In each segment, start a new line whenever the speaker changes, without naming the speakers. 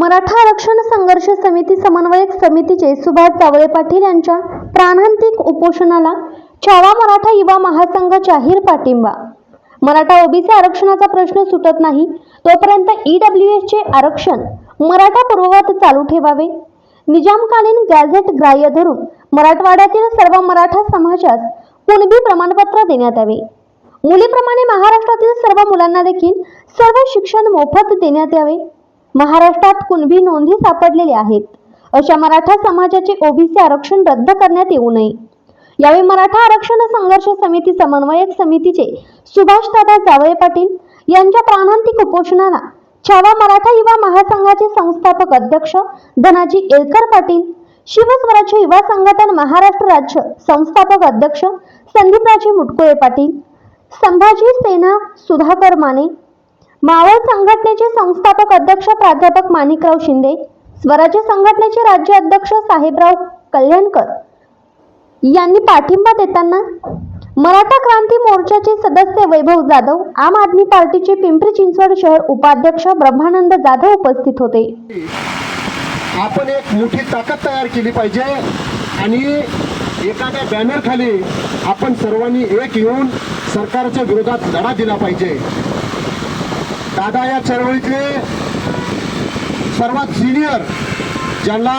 मराठा आरक्षण संघर्ष समिती समन्वयक समितीचे सुभाष जावळे पाटील यांच्या प्राणांतिक उपोषणाला छावा मराठा युवा महासंघ जाहीर पाठिंबा. मराठा ओबीसी आरक्षणाचा प्रश्न सुटत नाही तोपर्यंत ईडब्ल्यू एसचे आरक्षण मराठा पूर्ववत चालू ठेवावे. निजामकालीन गॅझेट ग्राह्य धरून मराठवाड्यातील सर्व मराठा समाजास कुणबी प्रमाणपत्र देण्यात यावे. मुलीप्रमाणे महाराष्ट्रातील सर्व मुलांना देखील सर्व शिक्षण मोफत देण्यात यावे. महाराष्ट्रात कुणबी नोंदी सापडलेल्या आहेत. अशा मराठा समाजाचे ओबीसी आरक्षण रद्द करण्यात येऊ नये. यावेळी मराठा आरक्षण संघर्ष समिती समन्वयक समितीचे सुभाष दादा जावळे पाटील यांच्या प्राणांतिक उपोषणाला छावा मराठा युवा महासंघाचे संस्थापक अध्यक्ष धनाजी एलकर पाटील शिवस्वराज्य युवा संघटन महाराष्ट्र राज्य संस्थापक अध्यक्ष संदीपराजे मुटकुळे पाटील संभाजी सेना सुधाकर माने मावळ संघटनेचे संस्थापक अध्यक्ष प्राध्यापक माणिकराव शिंदे स्वराज्य संघटनेचे राज्य अध्यक्ष साहेबराव कल्याणकर यांनी पाठिंबा देताना मराठा क्रांती मोर्चाचे सदस्य वैभव जाधव आम आदमी पार्टीचे पिंपरी चिंचवड शहर उपाध्यक्ष ब्रह्मानंद जाधव उपस्थित होते.
आपण एक मोठी ताकद तयार केली पाहिजे आणि एखाद्या बॅनर खाली आपण सर्वांनी एक येऊन सरकारच्या विरोधात लढा दिला पाहिजे. दादा या चळवळीतले सर्वात सिनियर ज्यांना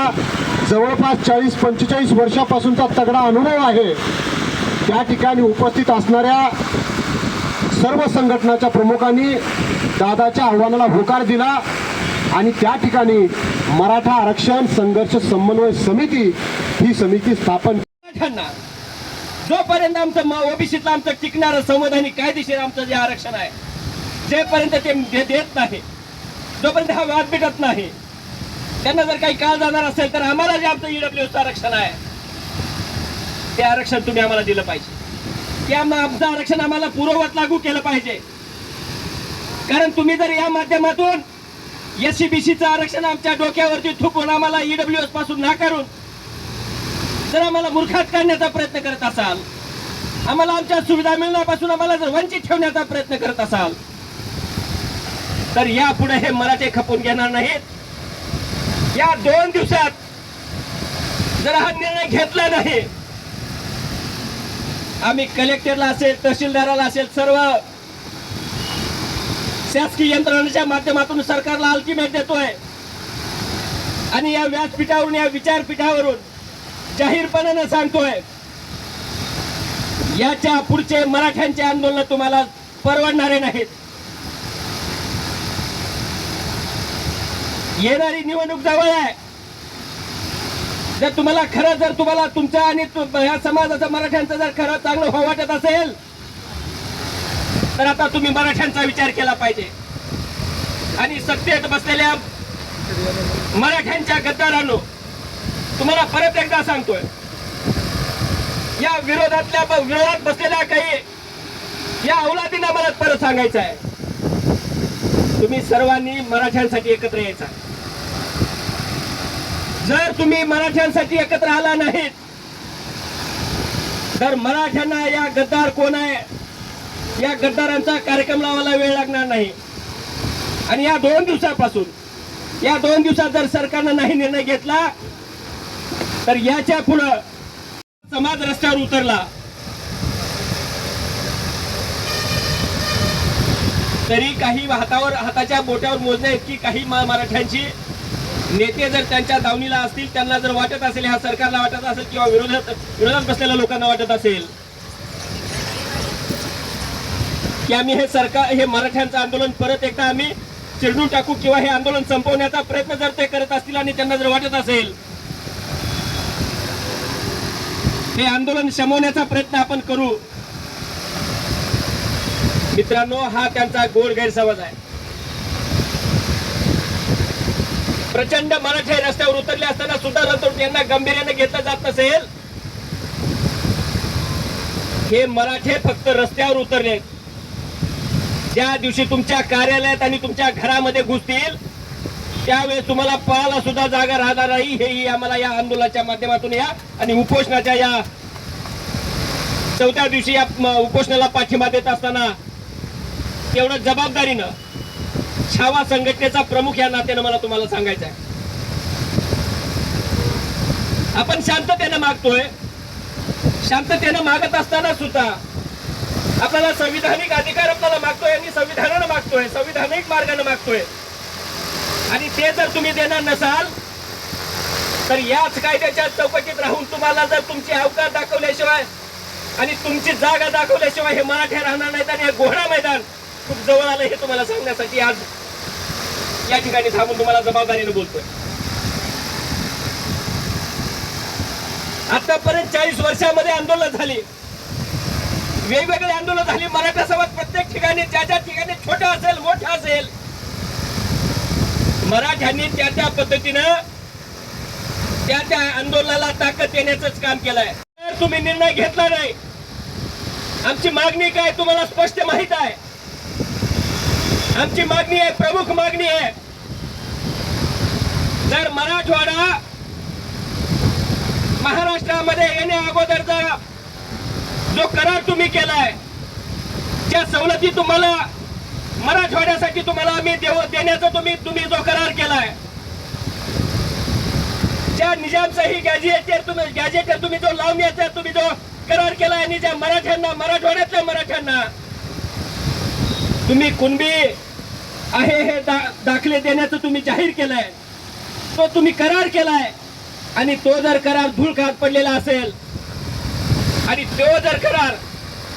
जवळपास चाळीस पंचेचाळीस वर्षापासूनचा तगडा अनुभव आहे त्या ठिकाणी उपस्थित असणाऱ्या सर्व संघटनाच्या प्रमुखांनी दादाच्या आव्हानाला होकार दिला आणि त्या ठिकाणी मराठा आरक्षण संघर्ष समन्वय समिती ही समिती स्थापन
जोपर्यंत आमचं ओबीसीतलं आमचं टिकणारं संवैधानिक कायदेशीर आमचं जे आरक्षण आहे जेपर्यंत ते देत नाही जोपर्यंत हा वाद भेटत नाही त्यांना जर काही काळ जाणार असेल तर आम्हाला जे आमचं ईडब्ल्यूचं आरक्षण आहे ते आरक्षण तुम्ही आम्हाला दिलं पाहिजे. ते आम्हाला आमचं आरक्षण आम्हाला पूर्ववत लागू केलं पाहिजे. कारण तुम्ही जर या माध्यमातून एस बीसीचं आरक्षण आमच्या डोक्यावरती थुकून आम्हाला ईडब्ल्यू एसपासून नाकारून जर आम्हाला मूर्खात काढण्याचा प्रयत्न करत असाल आम्हाला आमच्या सुविधा मिळण्यापासून आम्हाला जर वंचित ठेवण्याचा प्रयत्न करत असाल तर यापुढे हे मराठे खपून घेणार नाहीत. या दोन दिवसात जर हा निर्णय घेतला नाही आम्ही कलेक्टरला असेल तहसीलदाराला असेल सर्व शासकीय यंत्रणाच्या माध्यमातून सरकारला अल्टिमेट देतोय. आणि या व्यासपीठावरून या विचारपीठावरून जाहीरपणानं सांगतोय. याच्या पुढचे मराठ्यांचे आंदोलन तुम्हाला परवडणारे नाहीत. येणारी निवडणूक जवळ आहे. जर तुम्हाला खरं जर तुम्हाला तुमच्या आणि या ह्या समाजाचं मराठ्यांचं जर खरं चांगलं हो वाटत असेल तर आता तुम्ही मराठ्यांचा विचार केला पाहिजे. आणि सत्तेत बसलेल्या मराठ्यांच्या गद्दारांनो तुम्हाला परत एकदा सांगतोय या विरोधातल्या विरोधात बसलेल्या काही या औलादींना मला परत सांगायचं आहे. तुम्ही सर्वांनी मराठ्यांसाठी एकत्र यायचं आहे. जर तुम्ही मराठ्यांसाठी एकत्र आला नाहीत तर मराठ्यांना या गद्दार कोण आहे? या गद्दारांचा कार्यक्रम लावायला वेळ लागणार नाही. आणि या दोन दिवसापासून या दोन दिवसात जर सरकारनं नाही निर्णय घेतला तर याच्या पुढं समाज रस्त्यावर उतरला. तरी काही हातावर हाताच्या बोट्यावर मोजण्या इतकी काही म- मराठ्यांची नेते जर त्यांच्या दावणीला असतील त्यांना जर वाटत असेल ह्या सरकारला वाटत असेल किंवा विरोधात विरोधात बसलेल्या लोकांना वाटत असेल की आम्ही हे सरकार हे मराठ्यांचं आंदोलन परत एकदा आम्ही चिरडून टाकू किंवा हे आंदोलन संपवण्याचा प्रयत्न जर ते करत असतील आणि त्यांना जर वाटत असेल हे आंदोलन शमवण्याचा प्रयत्न आपण करू. मित्रांनो हा त्यांचा गोड गैरसमज आहे. प्रचंड मराठे रस्त्यावर उतरले असताना सुद्धा रतोड यांना गांभीर्याने घेतलं जात नसेल. हे मराठे फक्त रस्त्यावर उतरले. ज्या दिवशी तुमच्या कार्यालयात आणि तुमच्या घरामध्ये घुसतील त्यावेळेस तुम्हाला पाहायला सुद्धा जागा राहणार नाही. हेही आम्हाला या आंदोलनाच्या माध्यमातून या आणि उपोषणाच्या या चौथ्या दिवशी या उपोषणाला पाठिंबा देत असताना तेवढं जबाबदारीनं छावा संघटनेचा प्रमुख या नात्यानं मला तुम्हाला सांगायचं आहे. आपण शांततेनं मागतोय. शांततेनं मागत असताना सुद्धा आपल्याला संविधानिक अधिकार आपल्याला मागतोय आणि संविधानानं मागतोय संविधानिक मार्गाने मागतोय. आणि ते जर तुम्ही देणार नसाल तर याच कायद्याच्या चौकटीत राहून तुम्हाला जर तुमची अवकाश दाखवल्याशिवाय आणि तुमची जागा दाखवल्याशिवाय हे मराठे राहणार नाहीत आणि हे घोडा मैदान खूप जवळ आलं हे तुम्हाला सांगण्यासाठी आज या ठिकाणी थांबून तुम्हाला जबाबदारीने बोलतोय. आतापर्यंत चाळीस वर्षामध्ये आंदोलन झाली. वेगवेगळे आंदोलन झाली. मराठा समाज प्रत्येक ठिकाणी ज्या ज्या ठिकाणी छोटं असेल मोठ असेल मराठ्यांनी त्या त्या पद्धतीनं त्या त्या आंदोलनाला ताकद देण्याच काम केलंय. तुम्ही निर्णय घेतला नाही आमची मागणी काय तुम्हाला स्पष्ट माहीत आहे? आमची मागणी आहे प्रमुख मागणी आहे. जर मराठवाडा महाराष्ट्रामध्ये येण्या अगोदरचा जो करार तुम्ही केलाय ज्या सवलती तुम्हाला मराठवाड्यासाठी तुम्हाला आम्ही देव देण्याचा तुम्ही तुम्ही जो करार केलाय ज्या निजामशाही गॅजेटर तुम्ही गॅजेटर तुम्ही जो लावण्याचा तुम्ही जो करार केलाय आणि ज्या मराठ्यांना मराठवाड्यातल्या मराठ्यांना तुम्ही कुणबी आहे हे दा- दाखले देण्याचं तुम्ही जाहीर केलंय. तो तुम्ही करार केलाय. आणि तो जर करार धूळ खात पडलेला असेल आणि तो जर करार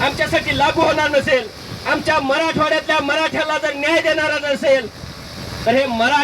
आमच्यासाठी लागू होणार नसेल आमच्या मराठवाड्यातल्या मराठ्याला जर न्याय देणारा नसेल तर हे मरा